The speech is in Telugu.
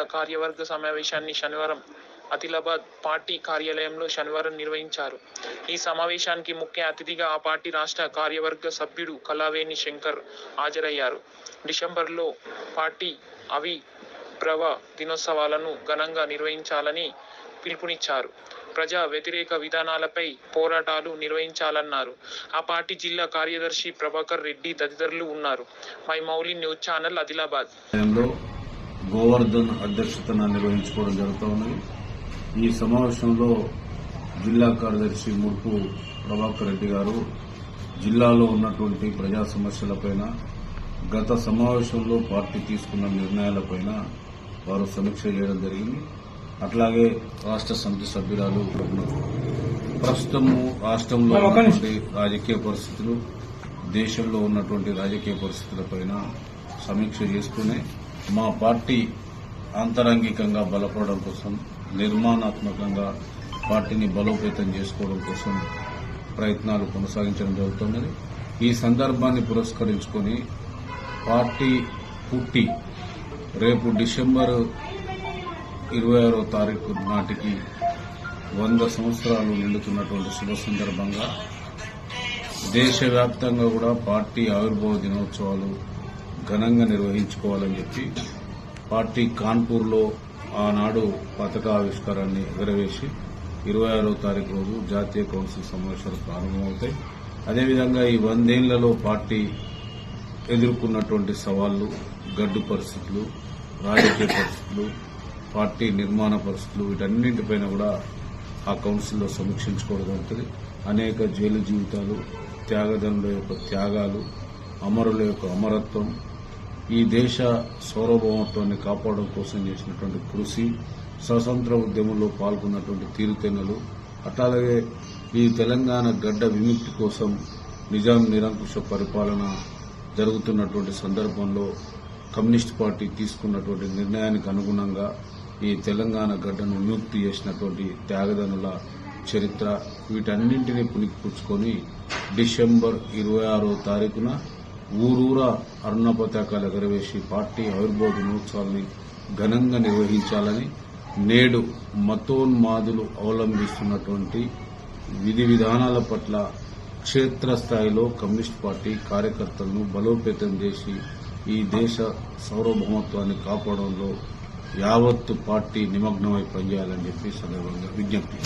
జిల్లా కార్యవర్గ సమావేశాన్ని శనివారం ఆదిలాబాద్ పార్టీ కార్యాలయంలో శనివారం నిర్వహించారు. ఈ సమావేశానికి ముఖ్య అతిథిగా ఆ పార్టీ రాష్ట్ర కార్యవర్గ సభ్యుడు కళావేణి శంకర్ హాజరయ్యారు. డిసెంబర్లో పార్టీ అవి ప్రవ దినోత్సవాలను ఘనంగా నిర్వహించాలని పిలుపునిచ్చారు. ప్రజా వ్యతిరేక విధానాలపై పోరాటాలు నిర్వహించాలన్నారు. ఆ పార్టీ జిల్లా కార్యదర్శి ప్రభాకర్ రెడ్డి తదితరులు ఉన్నారు. My Mouli news channel Adilabad. Govardhan అధ్యక్షతన నిర్వహించుకోవడం జరుగుతూ ఉన్నది. ఈ సమావేశంలో జిల్లా కార్యదర్శి ముడుపు ప్రభాకర్ రెడ్డి గారు జిల్లాలో ఉన్నటువంటి ప్రజా సమస్యలపైన గత సమావేశంలో పార్టీ తీసుకున్న నిర్ణయాలపైన వారు సమీక్ష చేయడం జరిగింది. అట్లాగే రాష్ట్ర సమితి సభ్యురాలు ప్రస్తుతము రాష్ట్రంలో ఉన్నటువంటి రాజకీయ పరిస్థితులు దేశంలో ఉన్నటువంటి రాజకీయ పరిస్థితులపైన సమీక్ష చేస్తూనే మా పార్టీ అంతరంగికంగా బలపడడం కోసం నిర్మాణాత్మకంగా పార్టీని బలోపేతం చేసుకోవడం కోసం ప్రయత్నాలు కొనసాగించడం జరుగుతున్నది. ఈ సందర్భాన్ని పురస్కరించుకొని పార్టీ పుట్టి రేపు డిసెంబర్ ఇరవై ఆరో తారీఖు నాటికి వంద సంవత్సరాలు నిండుతున్నటువంటి శుభ సందర్భంగా దేశవ్యాప్తంగా కూడా పార్టీ ఆవిర్భావ దినోత్సవాలు ఘనంగా నిర్వహించుకోవాలని చెప్పి పార్టీ కాన్పూర్లో ఆనాడు పథకావిష్కారాన్ని ఎగరవేసి ఇరవై ఆరో తారీఖు రోజు జాతీయ కౌన్సిల్ సమావేశాలు ప్రారంభమవుతాయి. అదేవిధంగా ఈ వందేళ్ళలో పార్టీ ఎదుర్కొన్నటువంటి సవాళ్ళు గడ్డు పరిస్థితులు రాజకీయ పరిస్థితులు పార్టీ నిర్మాణ పరిస్థితులు వీటన్నింటిపైన కూడా ఆ కౌన్సిల్లో సమీక్షించుకోవడం జరుగుతుంది. అనేక జైలు జీవితాలు త్యాగదనుల యొక్క త్యాగాలు అమరుల యొక్క అమరత్వం ఈ దేశ సౌరభౌమత్వాన్ని కాపాడడం కోసం చేసినటువంటి కృషి స్వతంత్ర ఉద్యమంలో పాల్గొన్నటువంటి తీరుతెన్నులు అట్లాగే ఈ తెలంగాణ గడ్డ విముక్తి కోసం నిజాం నిరంకుశ పరిపాలన జరుగుతున్నటువంటి సందర్భంలో కమ్యూనిస్ట్ పార్టీ తీసుకున్నటువంటి నిర్ణయానికి అనుగుణంగా ఈ తెలంగాణ గడ్డను విముక్తి చేసినటువంటి త్యాగదనుల చరిత్ర వీటన్నింటినీ పుణికిపుచ్చుకొని డిసెంబర్ ఇరవై ఆరో తారీఖున ఊరూరా అరుణ పతాకాలు ఎగరవేసి పార్టీ ఆవిర్భావ మహోత్సవాన్ని ఘనంగా నిర్వహించాలని నేడు మతోన్మాదులు అవలంబిస్తున్నటువంటి విధి విధానాల పట్ల క్షేత్రస్థాయిలో కమ్యూనిస్ట్ పార్టీ కార్యకర్తలను బలోపేతం చేసి ఈ దేశ సార్వభౌమత్వాన్ని కాపాడంలో యావత్తు పార్టీ నిమగ్నమై పనిచేయాలని చెప్పి సందర్భంగా విజ్ఞప్తి